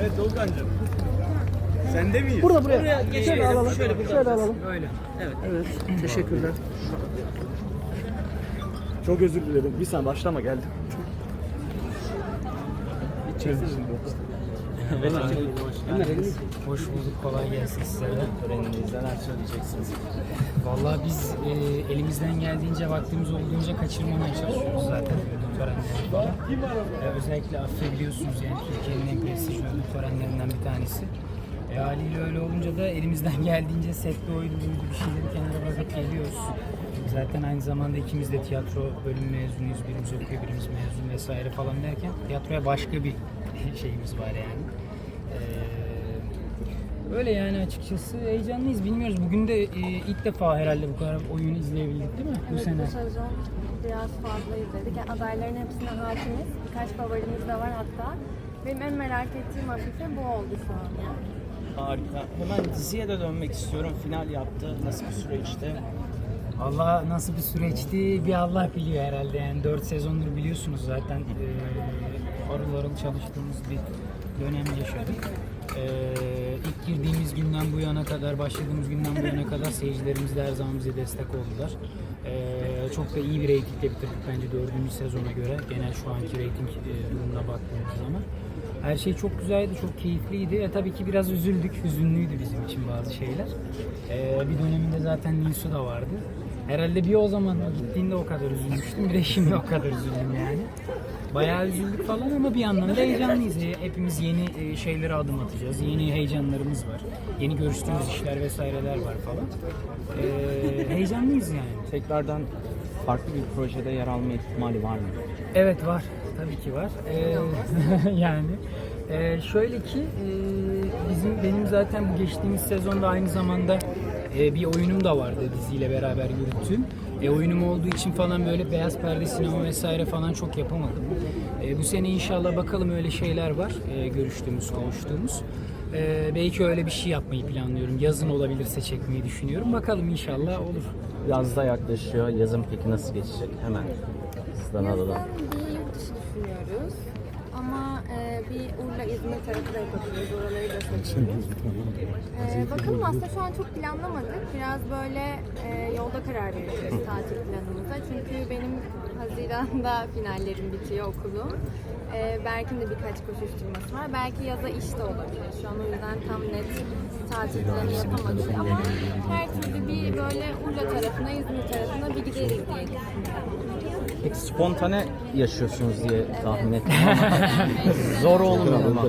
Evet Doğukan'cığım. Sende miyiz? Burada buraya. Buraya Şöyle geçelim. alalım. Şöyle Şöyle, buradan alalım. Öyle. Evet. Evet. Teşekkürler. Çok özür dilerim. Bir saniye başlama geldim. Hoş bulduk. Kolay gelsin size de. Töreninizde neler söyleyeceksiniz? Vallahi biz e, elimizden geldiğince vaktimiz olduğunca kaçırmamaya çalışıyoruz zaten ödül törenlerini falan. E, özellikle Affe biliyorsunuz yani Türkiye'nin en prestijli ödül törenlerinden bir tanesi. E, haliyle öyle olunca da elimizden geldiğince sette oydu bir şeyleri kenara bırakıp geliyoruz. Zaten aynı zamanda ikimiz de tiyatro bölüm mezunuyuz. Birimiz okuyor, birimiz mezun vesaire falan derken tiyatroya başka bir şeyimiz var yani. Ee, Öyle yani açıkçası heyecanlıyız. Bilmiyoruz. Bugün de e, ilk defa herhalde bu kadar oyun izleyebildik değil mi bu Evet, sene? bu sezon biraz fazla izledik. Yani adayların hepsine hakimiz. Birkaç favorimiz de var hatta. Benim en merak ettiğim hafife bu oldu şu an yani. Harika. Hemen diziye de dönmek istiyorum. Final yaptı. Nasıl bir süreçti? Allah nasıl bir süreçti bir Allah biliyor herhalde yani 4 sezondur biliyorsunuz zaten e, harıl harıl çalıştığımız bir dönem yaşadık. E, ilk girdiğimiz günden bu yana kadar, başladığımız günden bu yana kadar seyircilerimiz de her zaman bize destek oldular. E, çok da iyi bir reytingle bitirdik bence dördüncü sezona göre. Genel şu anki reyting e, durumuna baktığımız zaman. Her şey çok güzeldi, çok keyifliydi. E, tabii ki biraz üzüldük, hüzünlüydü bizim için bazı şeyler. E, bir döneminde zaten Nilsu da vardı. Herhalde bir o zaman gittiğinde o kadar üzülmüştüm. Bir de şimdi o kadar üzüldüm yani. Bayağı üzüldük falan ama bir yandan da heyecanlıyız. Hepimiz yeni e, şeylere adım atacağız. Yeni heyecanlarımız var. Yeni görüştüğümüz işler vesaireler var falan. E, heyecanlıyız yani. Tekrardan farklı bir projede yer alma ihtimali var mı? Evet var. Tabii ki var. Ee, yani e, şöyle ki e, bizim benim zaten bu geçtiğimiz sezonda aynı zamanda e, bir oyunum da vardı diziyle beraber yürüttüğüm. E, oyunum olduğu için falan böyle beyaz perde sinema vesaire falan çok yapamadım. E, bu sene inşallah bakalım öyle şeyler var e, görüştüğümüz, konuştuğumuz. E, belki öyle bir şey yapmayı planlıyorum. Yazın olabilirse çekmeyi düşünüyorum. Bakalım inşallah olur. Yazda yaklaşıyor. Yazın peki nasıl geçecek? Hemen sizden alalım. Yazdan bir yurt dışı düşünüyoruz. Ama e, bir Urla, İzmir tarafı da yapabiliriz. Oraları da seçiyoruz. E, bakalım aslında şu an çok planlamadık. Biraz böyle e, yolda karar vereceğiz tatil planımıza. Çünkü benim Haziran'da finallerim bitiyor okulum. E, Berk'in de birkaç koşuşturması var. Belki yaza iş de olabilir. Şu an o yüzden tam net tatil planı yapamadık ama her türlü bir böyle Urla tarafına, İzmir tarafına bir gideriz diye düşünüyorum. Peki spontane yaşıyorsunuz diye tahmin ettim ama zor olmuyor mu?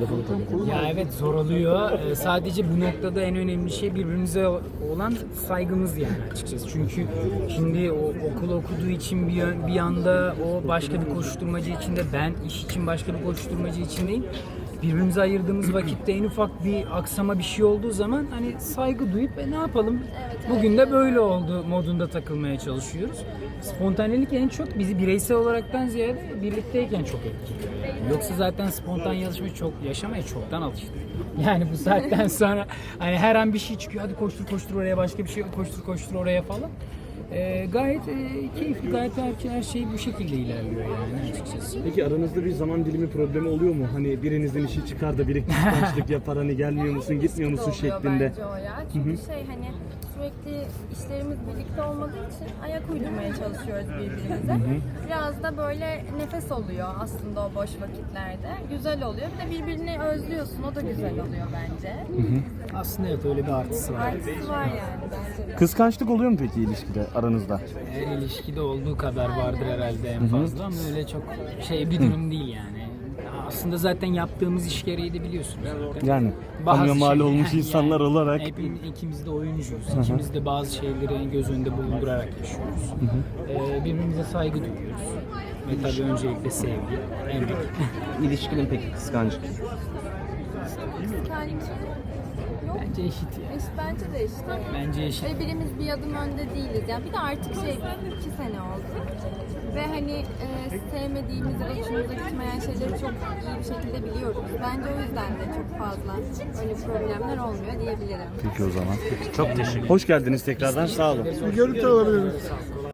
Ya evet zor oluyor. Ee, sadece bu noktada en önemli şey birbirimize olan saygımız yani açıkçası. Çünkü şimdi o okul okuduğu için bir, bir yanda o başka bir koşturmacı içinde ben iş için başka bir koşturmacı içindeyim. Birbirimize ayırdığımız vakitte en ufak bir aksama bir şey olduğu zaman hani saygı duyup e, ne yapalım bugün de böyle oldu modunda takılmaya çalışıyoruz. Spontanelik en çok bizi bireysel olaraktan ziyade birlikteyken çok etkiliyor. Yoksa zaten spontan yarışma çok yaşamaya çoktan alıştık. Yani bu saatten sonra hani her an bir şey çıkıyor hadi koştur koştur oraya başka bir şey koştur koştur oraya falan. Ee, gayet e, keyifli gayet her, her şey bu şekilde ilerliyor yani açıkçası. Peki aranızda bir zaman dilimi problemi oluyor mu? Hani birinizin işi çıkar da biri kıskançlık yapar hani gelmiyor musun gitmiyor musun şeklinde. Bence o ya. Çünkü şey hani sürekli işlerimiz birlikte olmadığı için ayak uydurmaya çalışıyoruz birbirimize. Biraz da böyle nefes oluyor aslında o boş vakitlerde. Güzel oluyor. Bir de birbirini özlüyorsun. O da güzel oluyor bence. Aslında evet öyle bir artısı var. Artısı var yani bence de. Kıskançlık oluyor mu peki ilişkide aranızda? Her ilişkide olduğu kadar vardır herhalde en fazla ama öyle çok şey bir durum değil yani. Aslında zaten yaptığımız iş gereği de biliyorsunuz. zaten. Yani Bazı tanıya mal şeyler- olmuş yani insanlar olarak. Hepimiz, ikimiz de oyuncuyuz. İkimiz de bazı şeyleri göz önünde bulundurarak yaşıyoruz. Ee, birbirimize saygı duyuyoruz. Ve tabii öncelikle sevgi, emek. İlişkinin peki kıskançlık? Kıskancı yok. Bence eşit ya. Eş, bence de işte. Bence eşit. Ve birimiz bir adım önde değiliz. Yani bir de artık şey iki sene oldu. Ve hani e, sevmediğimiz da hoşumuza gitmeyen şeyleri çok iyi bir şekilde biliyoruz. Bence o yüzden de çok fazla öyle problemler olmuyor diyebilirim. Peki o zaman. Çok teşekkür Hoş geldiniz tekrardan sağ olun. Bir görüntü alabilir miyiz?